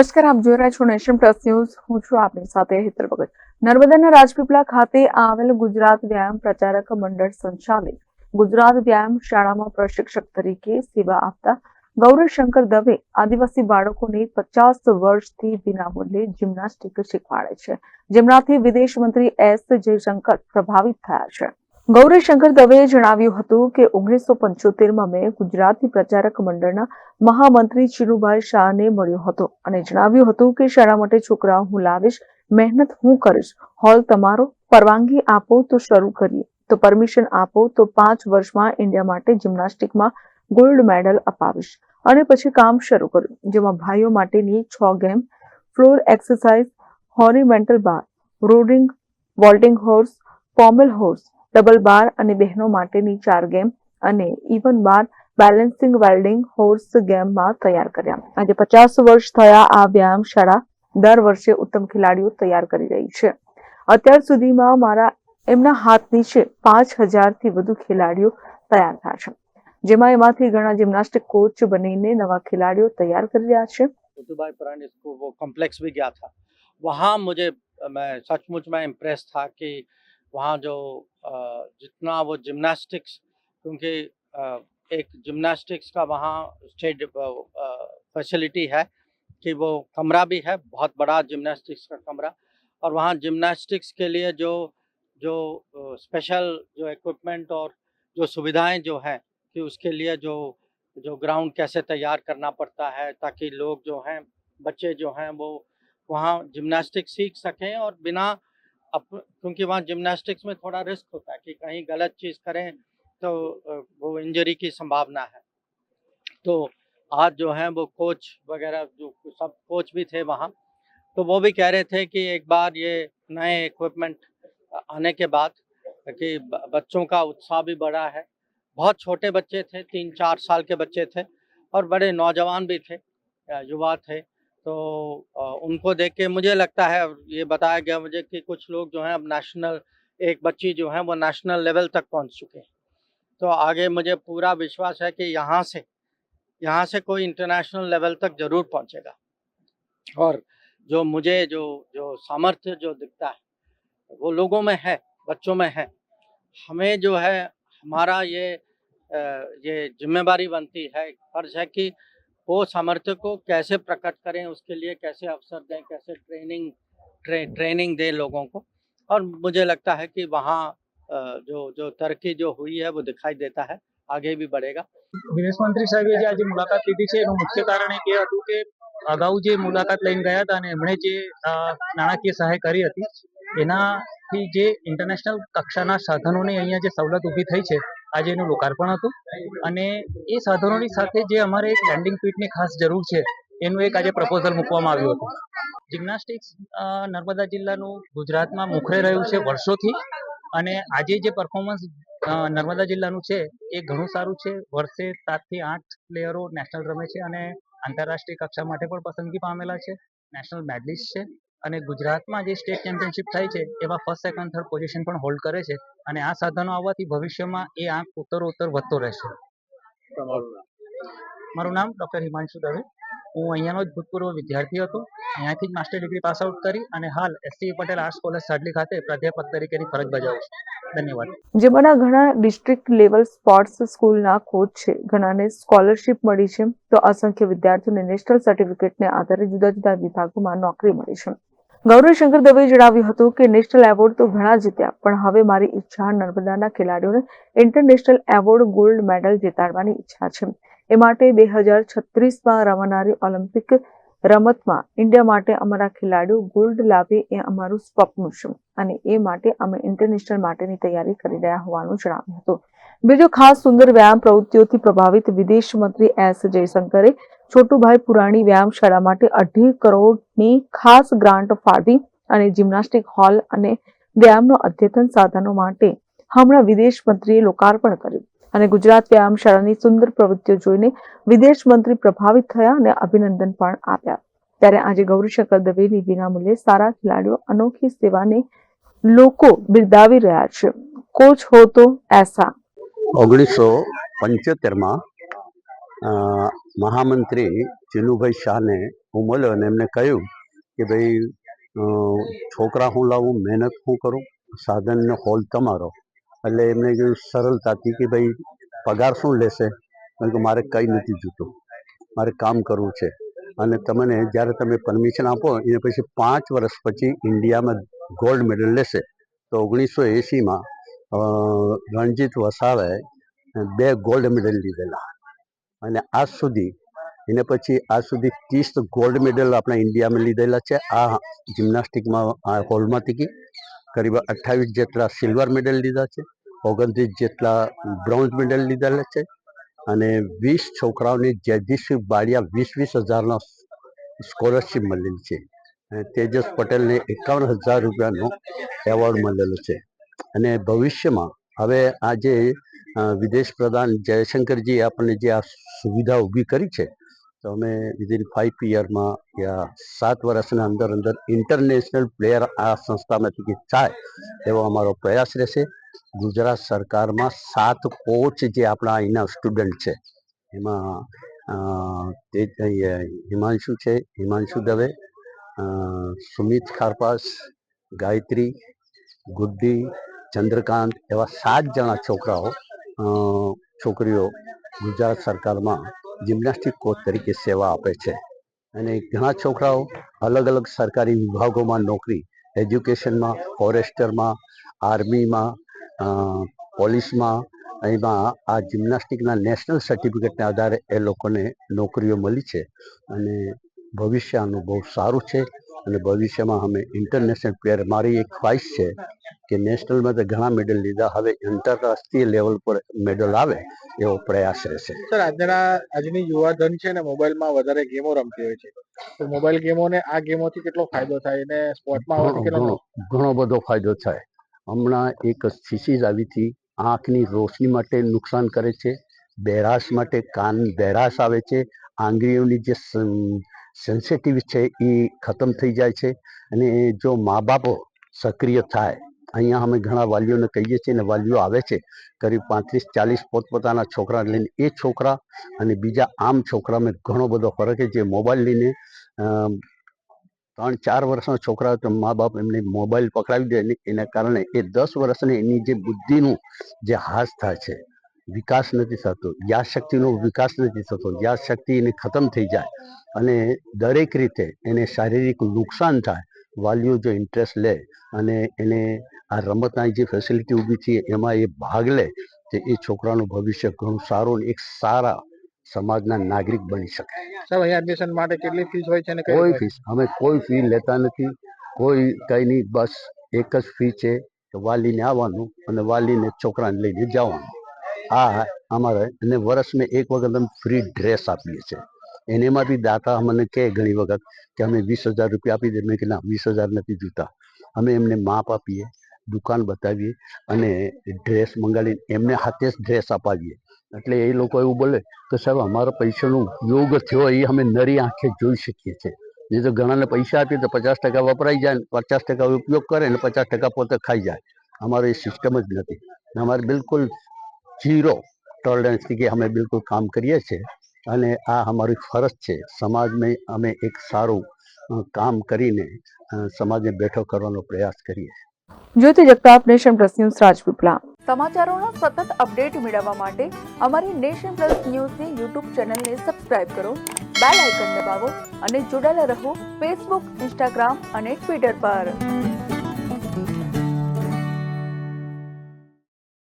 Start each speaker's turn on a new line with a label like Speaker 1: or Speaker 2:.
Speaker 1: નમસ્કાર, આપ જોઈ રહ્યા છો નેશન પ્લસ ન્યૂઝ. હું છું આપની સાથે હેતલ ભગત. નર્મદાના રાજપીપળા ખાતે આવેલ ગુજરાત વ્યાયામ પ્રચારક મંડળ સંચાલિત ગુજરાત વ્યાયામ શાળામાં પ્રશિક્ષક તરીકે સેવા આપતા ગૌરીશંકર દવે આદિવાસી બાળકોને પચાસ વર્ષથી વિનામૂલ્યે જિમ્નાસ્ટિક શીખવાડે છે. જેમનાથી વિદેશ મંત્રી એસ. જયશંકર પ્રભાવિત થયા છે. ગૌરીશંકર દવેએ જણાવ્યું હતું કે ઓગણીસો પંચોતેરમાં મેં ગુજરાતની પ્રચારક મંડળના મહામંત્રી ચિરુભાઈ શાહને મળ્યો હતો અને જણાવ્યું હતું કે શાળા માટે છોકરાઓ હું લાવીશ, મહેનત હું કરીશ. હોલ તમારો, પરવાનગી આપો તો શરૂ કરીએ. તો પરમિશન આપો તો પાંચ વર્ષમાં ઇન્ડિયા માટે જિમ્નાસ્ટિકમાં ગોલ્ડ મેડલ અપાવીશ. અને પછી કામ શરૂ કર્યું, જેમાં ભાઈઓ માટેની છ game, floor exercise, horizontal bar, રોડિંગ vaulting horse, pommel horse double bar અને બહેનો માટેની ચાર ગેમ અને even bar balancing vaulting horse ગેમમાં તૈયાર કર્યા આજે પચાસ વર્ષ થયા આ વ્યાયામ શાળા દર વર્ષે ઉત્તમ ખેલાડીઓ તૈયાર કરી રહી છે અત્યાર સુધીમાં મારા એમના હાથ નીચે પાંચ હજારથી વધુ ખેલાડીઓ તૈયાર થયા છે જેમાં એમાંથી ઘણા જિમ્નાસ્ટિક કોચ બનીને નવા ખેલાડીઓ તૈયાર કરી રહ્યા છે
Speaker 2: दुबई प्राणी स्कूल वो कॉम्प्लेक्स भी गया था वहाँ मुझे मैं सचमुच में इम्प्रेस था कि वहाँ जो अ, जितना वो जिम्नास्टिक्स, क्योंकि एक जिम्नास्टिक्स का वहाँ स्टेज फैसिलिटी है कि वो कमरा भी है, बहुत बड़ा जिम्नास्टिक्स का कमरा। और वहाँ जिम्नास्टिक्स के लिए जो जो स्पेशल जो इक्विपमेंट और जो सुविधाएँ जो हैं कि उसके लिए जो जो ग्राउंड कैसे तैयार करना पड़ता है ताकि लोग जो हैं, बच्चे जो हैं वो वहाँ जिम्नास्टिक सीख सकें और बिना अप क्योंकि वहाँ जिमनास्टिक्स में थोड़ा रिस्क होता है कि कहीं गलत चीज़ करें तो वो इंजरी की संभावना है। तो आज जो हैं वो कोच वगैरह जो सब कोच भी थे वहाँ तो वो भी कह रहे थे कि एक बार ये नए इक्विपमेंट आने के बाद कि बच्चों का उत्साह भी बढ़ा है। बहुत छोटे बच्चे थे, तीन चार साल के बच्चे थे और बड़े नौजवान भी थे युवा थे। तो उनको देख के मुझे लगता है ये बताया गया मुझे कि कुछ लोग जो हैं अब नेशनल एक बच्ची जो है वो नेशनल लेवल तक पहुँच चुके हैं। तो आगे मुझे पूरा विश्वास है कि यहाँ से यहाँ से कोई इंटरनेशनल लेवल तक ज़रूर पहुँचेगा। और जो मुझे जो जो सामर्थ्य जो दिखता है, वो लोगों में है, बच्चों में है। हमें जो है, हमारा ये ये जिम्मेवारी बनती है फ़र्ज़ है कि वो सामर्थ्य को कैसे प्रकट करें उसके लिए कैसे अवसर दें कैसे ट्रेनिंग ट्रे, ट्रेनिंग दें लोगों को और मुझे लगता है कि वहाँ अ, जो जो तरक्की जो हुई है वो दिखाई देता है आगे भी बढ़ेगा
Speaker 3: વિદેશ મંત્રી સાહેબે જે આજે મુલાકાત લીધી છે એનું મુખ્ય કારણ એક એ હતું કે અગાઉ જે મુલાકાત લઈને ગયા હતા અને એમણે જે અ, નાણાકીય સહાય કરી હતી એનાથી જે ઇન્ટરનેશનલ કક્ષાના સાધનોની અહીંયા જે સવલત ઊભી થઈ છે આજે એનું લોકાર્પણ હતું. અને એ સાધનોની સાથે જે અમારે એક લેન્ડિંગ પીટની ખાસ જરૂર છે, એનું એક આજે પ્રપોઝલ મૂકવામાં આવ્યું હતું. જિમ્નાસ્ટિક્સ નર્મદા જિલ્લાનું ગુજરાતમાં મુખરે રહ્યું છે વર્ષોથી. અને આજે જે પરફોર્મન્સ નર્મદા જિલ્લાનું છે, એ ઘણું સારું છે. વર્ષે સાતથી આઠ પ્લેયરો નેશનલ રમે છે અને આંતરરાષ્ટ્રીય કક્ષા માટે પણ પસંદગી પામેલા છે. નેશનલ મેડલિસ્ટ છે. અને ગુજરાતમાં જે સ્ટેટ ચેમ્પિયનશિપ થાય છે એમાં ફર્સ્ટ સેકન્ડ થર્ડ પોઝિશન પણ હોલ્ડ કરે છે. અને આ સાધનો આવવાથી ભવિષ્યમાં એ આંક ઉત્તરોત્તર વધતો રહેશે. મારું નામ ડૉક્ટર હિમાંશુ દવે. હું અહીંયાનો જ ભૂતપૂર્વ વિદ્યાર્થી હતો. અહીંયાથી જ માસ્ટર ડિગ્રી પાસ આઉટ કરી અને હાલ SC Patel arts college Sadli ખાતે પ્રાધ્યાપક તરીકેની ફરજ બજાવું છું. ધન્યવાદ.
Speaker 1: જેમાંના ઘણા ડિસ્ટ્રિક્ટ લેવલ સ્પોર્ટ્સ સ્કૂલના કોચ છે. ઘણાને સ્કોલરશિપ મળી છે. તો અસંખ્ય વિદ્યાર્થીઓને નેશનલ સર્ટિફિકેટને આધારે જુદા જુદા વિભાગોમાં નોકરી મળી છે. ગૌરવશંકર દવે જણાવ્યું હતું કે નેશનલ એવોર્ડ તો ઘણા જીત્યા, પણ હવે મારી ઈચ્છા નર્મદાના ખેલાડીઓને ઇન્ટરનેશનલ એવોર્ડ ગોલ્ડ મેડલ જીતાડવાની ઈચ્છા છે. એ માટે બે હજાર છત્રીસમાં રમાનારી ઓલિમ્પિક રમતમાં ઇન્ડિયા માટે અમારા ખેલાડીઓ ગોલ્ડ લાવે એ અમારું સ્વપ્ન છે અને એ માટે અમે ઇન્ટરનેશનલ માટેની તૈયારી કરી રહ્યા હોવાનું જણાવ્યું હતું. બીજો ખાસ સુંદર વ્યાયામ પ્રવૃત્તિઓથી પ્રભાવિત વિદેશ મંત્રી એસ જયશંકરે છોટુભાઈ પુરાણી વ્યાયામ શાળા માટે અઢી કરોડની ખાસ ગ્રાન્ટ ફાળવી અને જિમ્નાસ્ટિક હોલ અને વ્યાયામનો અદ્યતન સાધનો માટે હમણાં વિદેશ મંત્રીએ લોકાર્પણ કર્યું. અને ગુજરાત વ્યાયામ શાળાની સુંદર પ્રવૃત્તિઓ જોઈને વિદેશ મંત્રી પ્રભાવિત થયા અને અભિનંદન પણ આપ્યા. ત્યારે આજે ગૌરીશંકર દવેની વિનામૂલ્યે સારા ખેલાડીઓ, અનોખી સેવાને લોકો બિરદાવી રહ્યા છે. કોચ હો તો એસા.
Speaker 4: ઓગણીસો પંચોતેરમાં મહામંત્રી ચિનુભાઈ શાહને હું મળ્યો અને એમને કહ્યું કે ભાઈ છોકરા હું લાવું, મહેનત હું કરું, સાધનનો હોલ તમારો. એટલે એમને કીધું સરળતાથી કે ભાઈ, પગાર શું લેશે? કારણ કે મારે કંઈ નથી જોતું. મારે કામ કરવું છે. અને તમને જ્યારે તમે પરમિશન આપો, એને પછી પાંચ વર્ષ પછી ઇન્ડિયામાં ગોલ્ડ મેડલ લેશે. તો ઓગણીસો એંસીમાં રણજીત વસાવે બે ગોલ્ડ મેડલ લીધેલા. અને આજ સુધી, એને પછી આજ સુધી ત્રીસ ગોલ્ડ મેડલ આપણા ઇન્ડિયામાં લીધેલા છે. આ જિમ્નાસ્ટિકમાં આ હોલમાંથી કરીબ અઠ્ઠાવીસ જેટલા સિલ્વર મેડલ લીધા છે, ઓગણત્રીસ જેટલા બ્રોન્ઝ મેડલ લીધેલા છે, અને વીસ છોકરાઓને જયદીશભાઈ બાળિયા વીસ વીસ હજારનો સ્કોલરશીપ મળેલી છે. અને તેજસ પટેલને એકાવન હજાર રૂપિયાનો એવોર્ડ મળેલો છે. અને ભવિષ્યમાં હવે આ જે વિદેશ પ્રધાન જયશંકરજી આપણને જે આ સુવિધા ઊભી કરી છે, તો અમે વિધિન ફાઇવ યરમાં યા સાત વર્ષના અંદર અંદર ઇન્ટરનેશનલ પ્લેયર આ સંસ્થામાંથી થાય એવો અમારો પ્રયાસ રહેશે. ગુજરાત સરકારમાં સાત કોચ જે આપણા અહીંના સ્ટુડન્ટ છે, એમાં તે હિમાંશુ છે, હિમાંશુ દવે સુમિત ખારપાસ, ગાયત્રી ગુડ્ડી ચંદ્રકાંત એવા સાત જણા છોકરાઓ છોકરીઓ ગુજરાત સરકારમાં જિમ્નાસ્ટિક કોચ તરીકે સેવા આપે છે. અને ઘણા છોકરાઓ અલગ અલગ સરકારી વિભાગોમાં નોકરી, એજ્યુકેશનમાં, ફોરેસ્ટરમાં, આર્મીમાં પોલીસમાં, એમાં આ જિમ્નાસ્ટિકના નેશનલ સર્ટિફિકેટના આધારે એ લોકોને નોકરીઓ મળી છે. અને ભવિષ્ય આનું બહુ સારું છે. અને ભવિષ્યમાં અમે ઇન્ટરનેશનલ પ્લેયર મારી એક ખ્વાહિશ છે કે નેશનલમાં તો ઘણા મેડલ લીધા હવે આંતરરાષ્ટ્રીય લેવલ પર મેડલ આવે એવો પ્રયાસ રહેશે.
Speaker 5: સર આજના આજની યુવાધન છે ને મોબાઈલમાં વધારે ગેમો રમતી હોય છે. તો મોબાઈલ ગેમોને આ ગેમોથી કેટલો ફાયદો થાય અને સ્પોર્ટમાં આવવાથી કેટલો
Speaker 4: ઘણો બધો ફાયદો થાય. હમણાં એક થીસીસ આવી હતી આંખની રોશની માટે નુકસાન કરે છે બહેરાશ માટે કાન બહેરાશ આવે છે આંગળીઓની જે સેન્સિટિવ છે, એ ખતમ થઈ જાય છે. અને જો મા બાપો સક્રિય થાય, અહીંયા અમે ઘણા વાલીઓને કહીએ છીએ ને વાલીઓ આવે છે, કરીબ પાંત્રીસ, ચાલીસ પોતપોતાના છોકરા લઈને એ છોકરા અને બીજા આમ છોકરામાં ઘણો બધો ફરક છે. જે મોબાઈલ લઈને ત્રણ, ચાર વર્ષના છોકરા તો મા બાપ એમને મોબાઈલ પકડાવી દે એના કારણે એ દસ વર્ષની એની જે બુદ્ધિનું જે હાશ થાય છે. વિકાસ નથી થતો યાદશક્તિનો વિકાસ નથી થતો યાદશક્તિ એને ખતમ થઈ જાય અને દરેક રીતે એને શારીરિક નુકસાન થાય વાલીઓ જો ઇન્ટરેસ્ટ લે અને એને આ રમતના જે ફેસિલિટી ઊભી છે એમાં એ ભાગ લે તો એ છોકરાનું ભવિષ્ય ઘણું સારું એક સારા સમાજના નાગરિક બની શકે.
Speaker 5: સાહેબ અહીંયા એડમિશન માટે કેટલી ફીસ હોય છે અને કોઈ
Speaker 4: ફીસ અમે કોઈ ફી લેતા નથી કોઈ કંઈ નહીં બસ એક જ ફી છે વાલીને આવવાનું અને વાલીને છોકરાને લઈને જવાનું. આ અમારે અને વર્ષમાં એક વખત અમે ફ્રી ડ્રેસ આપીએ છીએ. એને બી દાતા અમને કહે ઘણી વખત કે અમે વીસ હજાર રૂપિયા આપી દે. મેં કે ના, વીસ હજાર નથી જોતા. અમે એમને માપ આપીએ, દુકાન બતાવીએ અને ડ્રેસ મંગાવીને એમને હાથે જ ડ્રેસ અપાવીએ. એટલે એ લોકો એવું બોલે કે, સાહેબ, અમારો પૈસાનો ઉપયોગ થયો એ અમે નરી આંખે જોઈ શકીએ છીએ. નહીં તો ઘણાને પૈસા આપીએ તો પચાસ ટકા વપરાઈ જાય પચાસ ટકા ઉપયોગ કરે ને પચાસ ટકા પોતે ખાઈ જાય. અમારો એ સિસ્ટમ જ નથી. અમારે બિલકુલ ઝીરો ટોલરન્સથી કે અમે બિલકુલ કામ કરીએ છીએ અને આ અમારી ફરજ છે. સમાજને અમે એક સારું કામ કરીને સમાજને બેઠો કરવાનો પ્રયાસ કરીએ
Speaker 1: Jyoti Jagtap nation plus news Rajpipla. સમાચારોના સતત અપડેટ મેળવવા માટે અમારી નેશન પ્લસ ન્યૂઝની યુટ્યુબ ચેનલને સબસ્ક્રાઇબ કરો બેલ આઇકન દબાવો અને જોડાયેલા રહો ફેસબુક ઇન્સ્ટાગ્રામ અને ટ્વિટર પર.